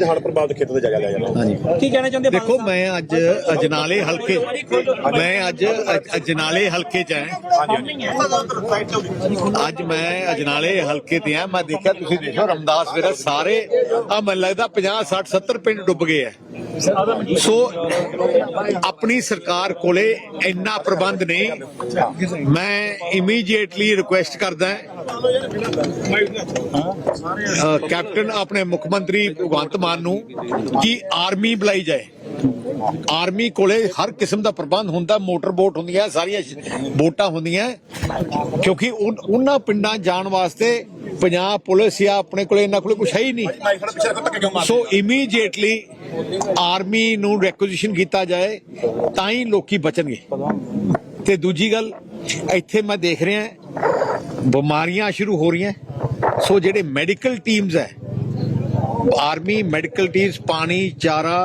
ਅੱਜ ਹੜ੍ਹ ਪ੍ਰਭਾਵਿਤ ਖੇਤਾਂ ਤੇ ਜਾਇਆ ਲਿਆ ਜਾਣਾ ਹਾਂਜੀ। ਕੀ ਕਹਿਣਾ ਚਾਹੁੰਦੇ ਦੇਖੋ ਮੈਂ ਅੱਜ ਅਜਨਾਲੇ ਹਲਕੇ ਮੈਂ ਅੱਜ ਅਜ- ਅਜਨਾਲੇ ਹਲਕੇ ਚ ਹਾਂ। ਅੱਜ ਮੈਂ ਅਜਨਾਲੇ ਹਲਕੇ ਤੇ ਆ ਮੈਂ ਦੇਖਿਆ ਤੁਸੀਂ ਦੇਖੋ ਰਮਦਾਸ ਵੀਰਾ ਸਾਰੇ ਆ ਮੈਨੂੰ ਲੱਗਦਾ 50 60 70 ਪਿੰਡ ਡੁੱਬ ਗਏ ਆ। ਸੋ ਆਪਣੀ ਸਰਕਾਰ ਕੋਲੇ ਇੰਨਾ ਪ੍ਰਬੰਧ ਨਹੀਂ। ਮੈਂ ਇਮੀਡੀਏਟਲੀ ਰਿਕੁਐਸਟ ਕਰਦਾ ਅ, ਕੈਪਟਨ ਆਪਣੇ ਮੁੱਖ ਮੰਤਰੀ ਭਗਵੰਤ ਮਾਨ ਨੂੰ ਕਿ ਆਰਮੀ ਬੁਲਾਈ ਜਾਏ। ਆਰਮੀ ਕੋਲੇ ਹਰ ਕਿਸਮ ਦਾ ਪ੍ਰਬੰਧ ਹੁੰਦਾ, ਮੋਟਰ ਬੋਟ ਹੁੰਦੀਆਂ, ਸਾਰੀਆਂ ਬੋਟਾਂ ਹੁੰਦੀਆਂ। ਕਿਉਂਕਿ ਉਹਨਾਂ ਪਿੰਡਾਂ ਜਾਣ ਵਾਸਤੇ ਪੰਜਾਬ ਪੁਲਿਸ ਜਾਂ ਆਪਣੇ ਕੋਲੇ ਇਹਨਾਂ ਕੋਲੇ ਕੁਝ ਹੈ ਹੀ ਨਹੀਂ। ਸੋ ਇਮੀਡੀਏਟਲੀ ਆਰਮੀ ਨੂੰ ਰੈਕੁਜੀਸ਼ਨ ਕੀਤਾ ਜਾਏ, ਤਾਂ ਹੀ ਲੋਕੀ ਬਚਣਗੇ। ਤੇ ਦੂਜੀ ਗੱਲ, ਇੱਥੇ ਮੈਂ ਦੇਖ ਰਿਹਾ, ਬਿਮਾਰੀਆਂ ਸ਼ੁਰੂ ਹੋ ਰਹੀਆਂ। ਸੋ ਜਿਹੜੇ ਮੈਡੀਕਲ ਟੀਮਸ ਹੈ ਆਰਮੀ ਮੈਡੀਕਲ ਟੀਮਸ ਪਾਣੀ ਚਾਰਾ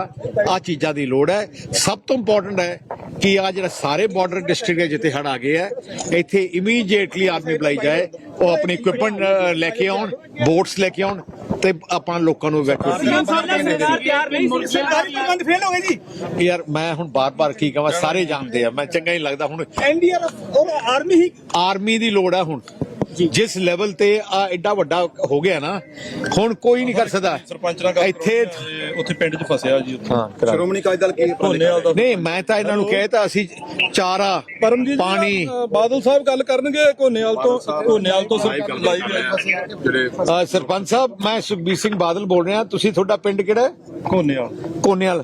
ਆ ਚੀਜ਼ਾਂ ਦੀ ਲੋੜ ਹੈ। ਸਭ ਤੋਂ ਇੰਪੋਰਟੈਂਟ ਹੈ ਕਿ ਆ ਜਿਹੜਾ ਸਾਰੇ ਬਾਰਡਰ ਡਿਸਟ੍ਰਿਕਟ ਹੈ ਜਿੱਥੇ ਹੜ ਆ ਗਏ ਹੈ ਇੱਥੇ ਇਮੀਡੀਏਟਲੀ ਆਰਮੀ ਬੁਲਾਈ ਜਾਏ ਉਹ ਆਪਣੀ ਇਕਵਿਪਮੈਂਟ ਲੈ ਕੇ ਆਉਣ ਬੋਟਸ ਲੈ ਕੇ ਆਉਣ ਤੇ ਆਪਣਾ ਲੋਕਾਂ ਨੂੰ evacuate ਕਰਨ ਸਰਕਾਰ ਤਿਆਰ ਨਹੀਂ ਸੀ। ਸਰਕਾਰੀ ਪ੍ਰਬੰਧ ਫੇਲ ਹੋ ਗਏ ਜੀ। ਯਾਰ ਮੈਂ ਹੁਣ ਬਾਰ-ਬਾਰ ਕੀ ਕਹਾਂ ਸਾਰੇ ਜਾਣਦੇ ਆ। ਮੈਂ ਚੰਗਾ ਹੀ ਲੱਗਦਾ ਹੁਣ। ਐਨਡੀਆਰਐਫ ਔਰ ਆਰਮੀ ਹੀ ਆਰਮੀ ਦੀ ਲੋੜ ਆ ਹੁਣ। ਜਿਸ ਲੈਵਲ ਤੇ ਆ ਐਡਾ ਵੱਡਾ ਹੋ ਗਿਆ ਨਾ ਹੁਣ ਕੋਈ ਨਹੀਂ ਕਰ ਸਕਦਾ। ਸਰਪੰਚ ਨਾਲ ਗੱਲ ਇੱਥੇ ਉੱਥੇ ਪਿੰਡ 'ਚ ਫਸਿਆ ਜੀ ਉੱਥੇ। ਸ਼੍ਰੋਮਣੀ ਅਕਾਲੀ ਦਲ ਕੀ ਨਹੀਂ ਮੈਂ ਤਾਂ ਇਹਨਾਂ ਨੂੰ ਕਹਿਤਾ ਅਸੀਂ ਚਾਰਾ ਪਰਮਜੀਤ ਪਾਣੀ। ਬਾਦਲ ਸਾਹਿਬ ਗੱਲ ਕਰਨਗੇ ਕੋਨੇਵਾਲ ਤੋਂ ਕੋਨੇਵਾਲ ਤੋਂ ਸਰਪੰਚ ਸਾਹਿਬ ਮੈਂ ਸੁਖਬੀਰ ਸਿੰਘ ਬਾਦਲ ਬੋਲ ਰਿਹਾ ਤੁਸੀਂ ਤੁਹਾਡਾ ਪਿੰਡ ਕਿਹੜਾ ਹੈ? ਕੋਨੇਵਾਲ ਕੋਨੇਵਾਲ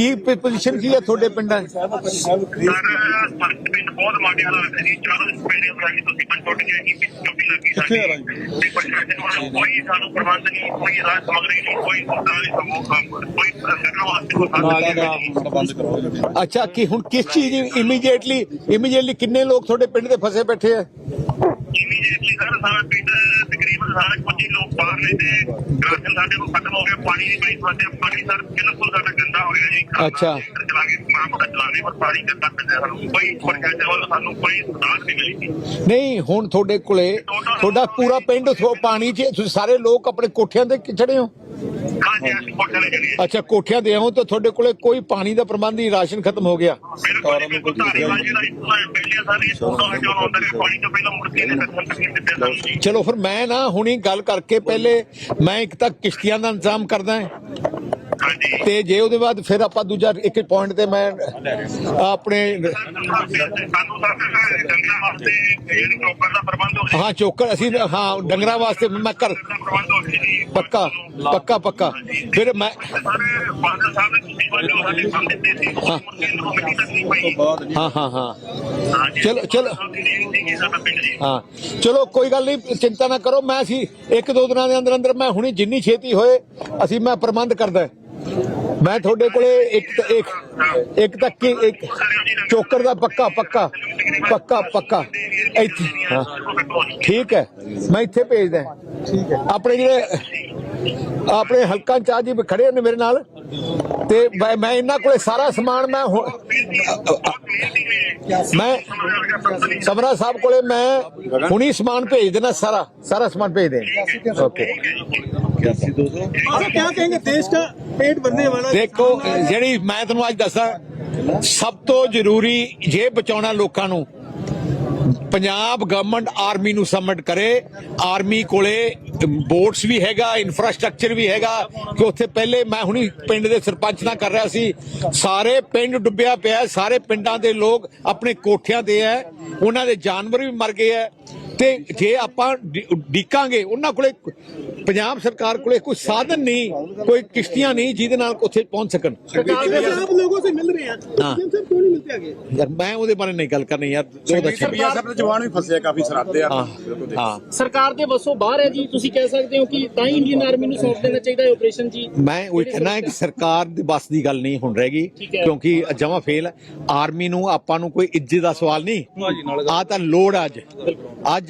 ਕੀ ਪੋਜੀਸ਼ਨ ਕੀ ਹੈ ਤੁਹਾਡੇ ਪਿੰਡਾਂ 'ਚ ਸਰ ਪਿੰਡ ਬਹੁਤ ਮਾੜੇ ਹਾਲਾਤ ਹੈ ਜੀ ਚਾਰ ਪਿੰਡਾਂ ਬਰਾਈ ਤੁਸੀਂ ਪੰਚੋਟ ਗਏ ਕਿ ਚੋਟੀ ਲੱਗੀ ਕਿੱਥੇ ਆ ਸਾਡੀ ਤੇ ਪ੍ਰਸ਼ਾਸਨ ਵੱਲੋਂ ਕੋਈ ਸਾਨੂੰ ਪ੍ਰਬੰਧ ਨਹੀਂ ਕੋਈ ਰਾਜ ਸਮਗਰੀ ਨਹੀਂ ਕੋਈ ਸਰਕਾਰੀ ਸਮੂਹ ਕੋਈ ਸਰਕਾਰ ਵਾਸਤੇ ਕੋਈ ਜੀ? ਅੱਛਾ ਕਿ ਹੁਣ ਕਿਸ ਚੀਜ਼ ਇਮੀਡੀਏਟਲੀ ਇਮੀਡੀਏਟਲੀ ਕਿੰਨੇ ਲੋਕ ਤੁਹਾਡੇ ਪਿੰਡ ਦੇ ਫਸੇ ਬੈਠੇ ਆ? ਇਮੀਡੀਏਟਲੀ ਸਰ ਸਾਰਾ ਪਿੰਡ ਤਕਰੀਬਨ ਸਾਰੇ 25 ਲੋਕ ਬਾਹਰ ਨੇ ਤੇ ਰਾਸ਼ਨ ਸਾਡੇ ਕੋਲ ਖਤਮ ਹੋ ਗਿਆ ਪਾਣੀ ਦੀ ਬੜੀ ਸਮੱਸਿਆ ਪਾਣੀ ਸਰ ਬਿਲਕੁਲ ਸਾਡਾ ਗੰਦਾ ਹੋ ਗਿਆ ਜੀ। ਅੱਛਾ। ਚਲਾ ਕੇ ਮਾਂ ਮੋਟਾ ਚਲਾਣੇ ਪਰ ਪਾਣੀ ਗੰਦਾ ਪੈਂਦਾ ਸਾਨੂੰ। ਕੋਈ ਪ੍ਰਸ਼ਾਸਨ ਵੱਲੋਂ ਸਾਨੂੰ ਕੋਈ ਸੁਧਾਰ ਨਹੀਂ ਮਿਲੀ। ਨਹੀਂ ਹੁਣ ਤੁਹਾਡੇ ਕੋਲੇ ਤੁਹਾਡਾ ਪੂਰਾ ਪਿੰਡ ਪਾਣੀ 'ਚ ਤੁਸੀਂ ਸਾਰੇ ਲੋਕ ਆਪਣੇ ਕੋਠਿਆਂ ਤੇ ਚੜੇ ਹੋ? ਹਾਂਜੀ ਅਸੀਂ ਅੱਛਾ ਕੋਠਿਆਂ ਦੇ ਹੋ ਤਾਂ ਤੁਹਾਡੇ ਕੋਲੇ ਕੋਈ ਪਾਣੀ ਦਾ ਪ੍ਰਬੰਧ ਨਹੀਂ ਰਾਸ਼ਨ ਖਤਮ ਹੋ ਗਿਆ। ਬਿਲਕੁਲ ਬਿਲਕੁਲ ਧਾਰੀਵਾਲ ਜਿਹੜਾ ਇੱਕ ਪਹਿਲੇ ਸਾਰੇ ਫੋਟੋ ਹਟਾਉਣ ਆਉਂਦਾ ਹੈ ਪਾਣੀ ਤੋਂ ਪਹਿਲਾਂ ਮੁੜ ਕੇ ਨੇ ਸੱਜਣ ਤਕਲੀਫ ਦਿੱਤੇ ਸਾਨੂੰ ਜੀ ਚਲੋ ਫਿਰ ਮੈਂ ਨਾ ਹੁਣੀ ਗੱਲ ਕਰਕੇ ਪਹਿਲੇ ਮੈਂ ਇੱਕ ਤਾਂ ਕਿਸ਼ਤੀਆਂ ਦਾ ਇੰਤਜ਼ਾਮ ਕਰਦਾ ਹਾਂ। ਤੇ ਜੇ ਉਹਦੇ ਬਾਅਦ ਫਿਰ ਆਪਾਂ ਦੂਜਾ ਇੱਕ ਪੁਆਇੰਟ ਤੇ ਮੈਂ ਆਪਣੇ ਹਾਂ, ਚੋਕਰ, ਅਸੀਂ ਹਾਂ, ਡੰਗਰਾਂ ਵਾਸਤੇ ਮੈਂ ਕਰ ਪੱਕਾ ਪੱਕਾ ਪੱਕਾ। ਫਿਰ ਮੈਂ ਹਾਂ। ਹਾਂ ਹਾਂ ਚਲੋ- ਚਲੋ। ਹਾਂ। ਚਲੋ, ਕੋਈ ਗੱਲ ਨਹੀਂ, ਚਿੰਤਾ ਨਾ ਕਰੋ। ਮੈਂ ਅਸੀਂ ਇੱਕ ਦੋ ਦਿਨਾਂ ਦੇ ਅੰਦਰ ਅੰਦਰ ਮੈਂ ਹੁਣੀ ਜਿੰਨੀ ਛੇਤੀ ਹੋਏ, ਅਸੀਂ ਮੈਂ ਪ੍ਰਬੰਧ ਕਰਦਾ। ਮੈਂ ਤੁਹਾਡੇ ਕੋਲੇ ਇੱਕ ਇੱਕ ਇੱਕ ਤਾਂ ਕਿ ਇੱਕ ਚੋਕਰ ਦਾ ਪੱਕਾ ਪੱਕਾ ਪੱਕਾ ਪੱਕਾ। ਇੱਥੇ। ਹਾਂ। ਠੀਕ ਹੈ। ਮੈਂ ਇੱਥੇ ਭੇਜਦਾ। ਠੀਕ ਹੈ ਆਪਣੇ ਜਿਹੜੇ ਆਪਣੇ ਹਲਕਾ ਚਾਹ ਜੀ ਖੜੇ ਨੇ ਮੇਰੇ ਨਾਲ। ਤੇ ਮੈਂ ਮੈਂ ਇਹਨਾਂ ਕੋਲੇ ਸਾਰਾ ਸਮਾਨ ਮੈਂ ਹੁਣ- ਮੈਂ ਸਮਰਾ ਸਾਹਿਬ ਕੋਲੇ ਮੈਂ ਹੁਣੀ ਸਮਾਨ ਭੇਜ ਦੇਣਾ ਸਾਰਾ ਸਾਰਾ ਸਮਾਨ ਭੇਜ ਦੇ ਓਕੇ अच्छा क्या कहेंगे देश का पेट भरने वाला ਦੇਖੋ ਜਿਹੜੀ ਮੈਂ ਤੁਹਾਨੂੰ ਅੱਜ ਦੱਸਾਂ ਸਭ ਤੋਂ ਜ਼ਰੂਰੀ ਜੇ ਬਚਾਉਣਾ ਲੋਕਾਂ ਨੂੰ ਪੰਜਾਬ ਗਵਰਨਮੈਂਟ ਆਰਮੀ ਨੂੰ ਸਬਮਿਟ ਕਰੇ ਆਰਮੀ ਕੋਲੇ ਬੋਟਸ ਵੀ ਹੈਗਾ ਇਨਫਰਾਸਟ੍ਰਕਚਰ ਵੀ ਹੈਗਾ ਕਿ ਉੱਥੇ ਪਹਿਲੇ ਮੈਂ ਹੁਣੀ ਪਿੰਡ ਦੇ ਸਰਪੰਚ ਨਾਲ ਕਰ ਰਿਹਾ ਸੀ ਸਾਰੇ ਪਿੰਡ ਡੁੱਬਿਆ ਪਿਆ ਹੈ, ਸਾਰੇ ਪਿੰਡਾਂ ਦੇ ਲੋਕ ਆਪਣੇ ਕੋਠਿਆਂ ਤੇ ਹੈ ਉਹਨਾਂ ਦੇ ਜਾਨਵਰ ਵੀ ਮਰ ਗਏ ਹੈ ਤੇ ਜੇ ਆਪਾਂ ਡੀਕਾਂਗੇ ਉਹਨਾਂ ਕੋਲੇ ਪੰਜਾਬ ਸਰਕਾਰ ਕੋਲੇ ਕੋਈ ਸਾਧਨ ਨਹੀਂ ਕੋਈ ਕਿਸ਼ਤੀਆਂ ਨਹੀਂ ਜਿਹਦੇ ਨਾਲ ਉੱਥੇ ਪਹੁੰਚ ਸਕਣ। ਮੈਂ ਉਹਦੇ ਬਾਰੇ ਨਹੀਂ ਗੱਲ ਕਰਨੀ ਯਾਰ ਬਹੁਤ ਅੱਛਾ ਸਰਕਾਰ ਸਾਹਿਬ ਦੇ ਜਵਾਨ ਵੀ ਫਸੇ ਆ ਕਾਫੀ ਸਰਾਤੇ ਆ। ਸਰਕਾਰ ਦੇ ਵਸੋਂ ਬਾਹਰ ਹੈ ਜੀ ਤੁਸੀਂ ਕਹਿ ਸਕਦੇ ਹੋ ਕਿ ਤਾਂ ਹੀ ਇੰਡੀਅਨ ਆਰਮੀ ਨੂੰ ਸੌਂਪ ਦੇਣਾ ਚਾਹੀਦਾ ਹੈ ਆਪਰੇਸ਼ਨ ਜੀ। ਮੈਂ ਉਹ ਕਹਿਣਾ ਹੈ ਕਿ ਸਰਕਾਰ? ਦੇ ਬਸ ਦੀ ਗੱਲ ਨਹੀਂ ਹੁਣ ਰਹਿ ਗਈ ਕਿਉਂਕਿ ਜਮਾ ਫੇਲ ਆਰਮੀ ਨੂੰ ਆਪਾਂ ਨੂੰ ਕੋਈ ਇੱਜ਼ਤ ਦਾ ਸਵਾਲ ਨਹੀਂ। ਆ ਤਾਂ ਲੋੜ ਅੱਜ। ਅੱਜ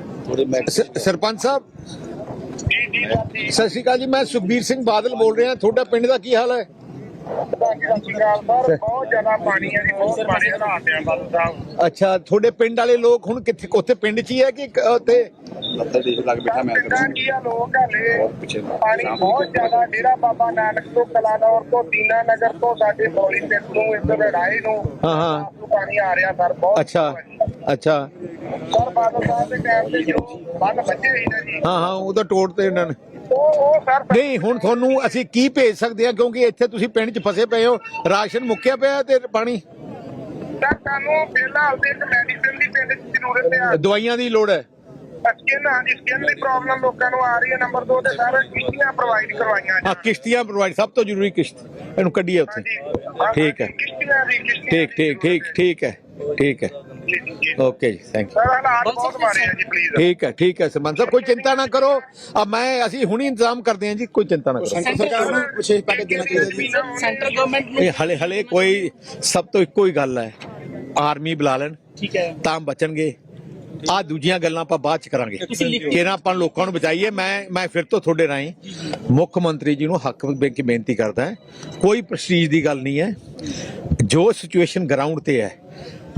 ਸ- ਸਰਪੰਚ ਸਾਹਿਬ? ਸਤਿ ਸ਼੍ਰੀ ਅਕਾਲ ਜੀ ਮੈਂ ਸੁਖਬੀਰ ਸਿੰਘ ਬਾਦਲ ਬੋਲ ਰਿਹਾ ਤੁਹਾਡਾ ਪਿੰਡ ਦਾ ਕੀ ਹਾਲ ਹੈ? ਅੱਛਾ ਤੁਹਾਡੇ ਪਿੰਡ ਵਾਲੇ ਲੋਕ ਹੁਣ ਕਿੱਥੇ ਉੱਥੇ ਪਿੰਡ 'ਚ ਹੀ ਹੈ ਕਿ ਉੱਥੇ? ਲੱਤਾਂ ਦੇਖ ਲੱਗ ਬੈਠਾ ਮੈਂ ਪਿੰਡਾਂ ਕੀ ਆ ਲੋਕ ਹਲੇ? ਬਹੁਤ ਪਿੱਛੇ ਪਾਣੀ ਬਹੁਤ ਜ਼ਿਆਦਾ ਡੇਰਾ ਬਾਬਾ ਨਾਨਕ ਤੋਂ ਕਲਾਨੌਰ ਤੋਂ ਦੀਨਾ ਨਗਰ ਤੋਂ ਸਾਡੇ ਬੌਲੀ ਪਿੰਡ ਨੂੰ ਇੱਧਰ ਰਾਏ ਨੂੰ ਹਾਂ, ਹਾਂ। ਪਾਣੀ ਆ ਰਿਹਾ ਸਰ ਬਹੁਤ ਅੱਛਾ ਅੱਛਾ। ਸਰ ਬਾਦਲ ਸਾਹਿਬ ਦੇ ਟਾਈਮ ਤੇ ਜੋ ਬੰਨ ਬੱਚੇ ਸੀ ਨਾ ਜੀ। ਹਾਂ ਹਾਂ ਉਹਦਾ ਟੋੜ ਤੇ ਇਹਨਾਂ ਨੇ। ਉਹ ਉਹ ਸਰ ਨਹੀਂ ਹੁਣ ਤੁਹਾਨੂੰ ਅਸੀਂ ਕੀ ਭੇਜ ਸਕਦੇ ਹਾਂ? ਕਿਉਂਕਿ ਇੱਥੇ ਤੁਸੀਂ ਪਿੰਡ 'ਚ ਫਸੇ ਪਏ ਹੋ ਰਾਸ਼ਨ ਮੁੱਕਿਆ ਪਿਆ ਤੇ ਪਾਣੀ? ਸਰ ਤੁਹਾਨੂੰ ਫਿਲਹਾਲ ਤੇ ਇੱਕ ਮੈਡੀਸਿਨ ਦੀ ਪਿੰਡ 'ਚ ਜ਼ਰੂਰਤ ਆ ਦਵਾਈਆਂ ਦੀ ਲੋੜ ਹੈ? ਸਕਿਨ ਹਾਂਜੀ ਸਕਿਨ ਦੀ ਪ੍ਰੋਬਲਮ ਲੋਕਾਂ ਨੂੰ ਆ ਰਹੀ ਹੈ ਨੰਬਰ 2 ਤੇ ਸਰ ਕਿਸ਼ਤੀਆਂ ਪ੍ਰੋਵਾਈਡ ਕਰਵਾਈਆਂ ਹਾਂ ਕਿਸ਼ਤੀਆਂ ਪ੍ਰੋਵਾਈਡ ਸਭ ਤੋਂ ਜ਼ਰੂਰੀ ਕਿਸ਼ਤ। ਇਹਨੂੰ ਕੱਢੀਏ ਉੱਥੇ। ਠੀਕ ਹੈ। ਕਿਸ਼ਤੀਆਂ ਦੀ ਕਿਸ਼ਤੀਆਂ ਠੀਕ ਠੀਕ ਠੀਕ ਠੀਕ ਹੈ ਠੀਕ ਹੈ। ਓਕੇ ਜੀ ਥੈਂਕ ਸਰ ਹਾਲਾਤ ਬਹੁਤ ਮਾਰੇ ਆ ਜੀ ਪਲੀਜ਼ ਠੀਕ ਹੈ ਠੀਕ ਹੈ ਸਰਪੰਚ ਸਾਹਿਬ ਕੋਈ ਚਿੰਤਾ ਨਾ ਕਰੋ। ਆ ਮੈਂ ਅਸੀਂ ਹੁਣੀ ਇੰਤਜ਼ਾਮ ਕਰਦੇ ਹਾਂ ਜੀ ਕੋਈ ਚਿੰਤਾ ਨਾ ਕਰੋ। ਸੈਂਟਰ ਸਰਕਾਰ ਨੂੰ ਵਿਸ਼ੇਸ਼ ਪੈਕੇਜ ਦੇਣਾ ਚਾਹੀਦਾ ਜੀ। ਸੈਂਟਰ ਗਵਰਨਮੈਂਟ ਨੂੰ ਇਹ ਹਲੇ ਹਲੇ ਕੋਈ ਸਭ ਤੋਂ ਇੱਕੋ ਹੀ ਗੱਲ ਹੈ। ਆਰਮੀ ਬੁਲਾ ਲੈਣ ਠੀਕ ਹੈ। ਤਾਂ ਬਚਣਗੇ। ਆ ਦੂਜੀਆਂ ਗੱਲਾਂ ਆਪਾਂ ਬਾਅਦ ਚ ਕਰਾਂਗੇ। ਕਿਹਨਾਂ ਆਪਾਂ ਲੋਕਾਂ ਨੂੰ ਬਚਾਈਏ ਮੈਂ ਮੈਂ ਫਿਰ ਤੋਂ ਤੁਹਾਡੇ ਰਾਹੀਂ ਮੁੱਖ ਮੰਤਰੀ ਜੀ ਨੂੰ ਹੱਕ ਬੇਨਤੀ ਕਰਦਾ ਹਾਂ। ਕੋਈ ਪ੍ਰੈਸਟੀਜ ਦੀ ਗੱਲ ਨਹੀਂ ਹੈ। ਜੋ ਸਿਚੁਏਸ਼ਨ ਗਰਾਊਂਡ ਤੇ ਹੈ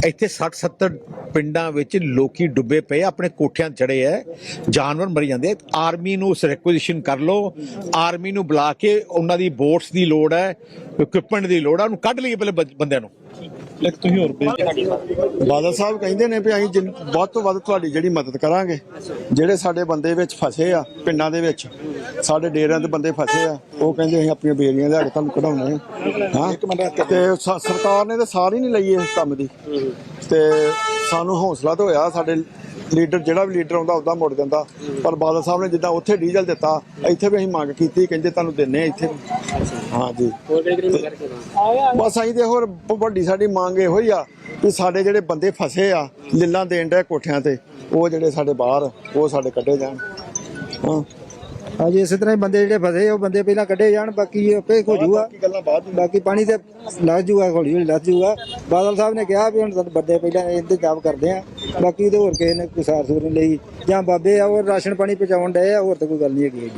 ਇੱਥੇ 60 70 ਪਿੰਡਾਂ ਵਿੱਚ ਲੋਕੀ ਡੁੱਬੇ ਪਏ, ਆਪਣੇ ਕੋਠਿਆਂ ਤੇ ਚੜੇ ਐ, ਜਾਨਵਰ ਮਰੀ ਜਾਂਦੇ ਆਰਮੀ ਨੂੰ ਰਿਕੁਜੀਸ਼ਨ ਕਰ ਲਓ, ਆਰਮੀ ਨੂੰ ਬੁਲਾ ਕੇ ਉਹਨਾਂ ਦੀ ਬੋਟਸ ਦੀ ਲੋੜ ਹੈ ਇਕਵਿਪਮੈਂਟ ਦੀ ਲੋੜ ਹੈ ਉਹਨੂੰ ਕੱਢ ਲਈਏ ਪਹਿਲੇ ਬ- ਬੰਦਿਆਂ ਨੂੰ। ਇੱਕ ਤੁਸੀਂ ਹੋਰ ਬੇਨਤੀ ਬਾਦਲ ਸਾਹਿਬ ਕਹਿੰਦੇ ਨੇ ਵੀ ਅਸੀਂ ਜਿੰਨ- ਵੱਧ ਤੋਂ ਵੱਧ ਤੁਹਾਡੀ ਜਿਹੜੀ ਮਦਦ ਕਰਾਂਗੇ। ਜਿਹੜੇ ਸਾਡੇ ਬੰਦੇ ਵਿੱਚ ਫਸੇ ਆ ਪਿੰਡਾਂ ਦੇ ਵਿੱਚ ਸਾਡੇ ਡੇਰਿਆਂ ਦੇ ਬੰਦੇ ਫਸੇ ਆ ਉਹ ਕਹਿੰਦੇ ਅਸੀਂ ਆਪਣੀਆਂ ਬੇਰੀਆਂ ਲਿਆ ਕੇ ਤੁਹਾਨੂੰ ਕਢਾਉਣੇ ਆ। ਹਾਂ? ਤੇ ਸ- ਸਰਕਾਰ ਨੇ ਤਾਂ ਸਾਰੀ ਨਹੀਂ ਲਈ ਇਸ ਕੰਮ ਦੀ। ਤੇ ਸਾਨੂੰ ਹੌਸਲਾ ਤਾਂ ਹੋਇਆ ਸਾਡੇ ਲੀਡਰ ਜਿਹੜਾ ਵੀ ਲੀਡਰ ਆਉਂਦਾ ਉਹਦਾ ਮੁੜ ਜਾਂਦਾ। ਪਰ ਬਾਦਲ ਸਾਹਿਬ ਨੇ ਜਿੱਦਾਂ ਉੱਥੇ ਡੀਜ਼ਲ ਦਿੱਤਾ ਇੱਥੇ ਵੀ ਅਸੀਂ ਮੰਗ ਕੀਤੀ ਕਹਿੰਦੇ ਤੁਹਾਨੂੰ ਦਿੰਨੇ ਆ ਇੱਥੇ। ਵੀ। ਬਸ ਅਸੀਂ ਤੇ ਹੋਰ ਵੱਡੀ ਸਾਡੀ ਮੰਗ ਇਹੋ ਹੀ ਆ ਕਿ ਸਾਡੇ ਜਿਹੜੇ ਬੰਦੇ ਫਸੇ ਆ ਲਿੱਲਾਂ ਦੇਣ ਦੇ ਕੋਠਿਆਂ ਤੇ ਉਹ ਜਿਹੜੇ ਸਾਡੇ ਬਾਹਰ ਉਹ ਸਾਡੇ ਕੱਢੇ ਜਾਣ। ਹਾਂ। ਹਾਂਜੀ ਇਸੇ ਤਰ੍ਹਾਂ ਹੀ ਬੰਦੇ ਜਿਹੜੇ ਫਸੇ ਉਹ ਬੰਦੇ ਪਹਿਲਾਂ ਕੱਢੇ ਜਾਣ ਬਾਕੀ ਆਪੇ ਹੋ ਜੂਗਾ। ਬਾਕੀ ਗੱਲਾਂ ਬਾਅਦ ਵਿੱਚ। ਬਾਕੀ ਪਾਣੀ ਤੇ ਲੱਗ ਜੂਗਾ ਹੌਲੀ ਹੌਲੀ ਲੱਗ ਜੂਗਾ। ਬਾਦਲ ਸਾਹਿਬ ਨੇ ਕਿਹਾ ਵੀ ਹੁਣ ਬੰਦੇ ਪਹਿਲਾਂ ਇੰਤਜ਼ਾਮ ਕਰਦੇ ਆ। ਬਾਕੀ ਉਹਦੇ ਹੋਰ ਕਿਸੇ ਨੇ ਕੋਈ ਸਾਰ ਸੂਰ ਨਹੀਂ ਲਈ। ਜਾਂ ਬਾਬੇ ਆ ਉਹ ਰਾਸ਼ਨ ਪਾਣੀ ਪਹੁੰਚਾਉਣ ਡਏ ਆ ਹੋਰ ਤਾਂ ਕੋਈ ਗੱਲ ਨਹੀਂ ਹੈਗੀ।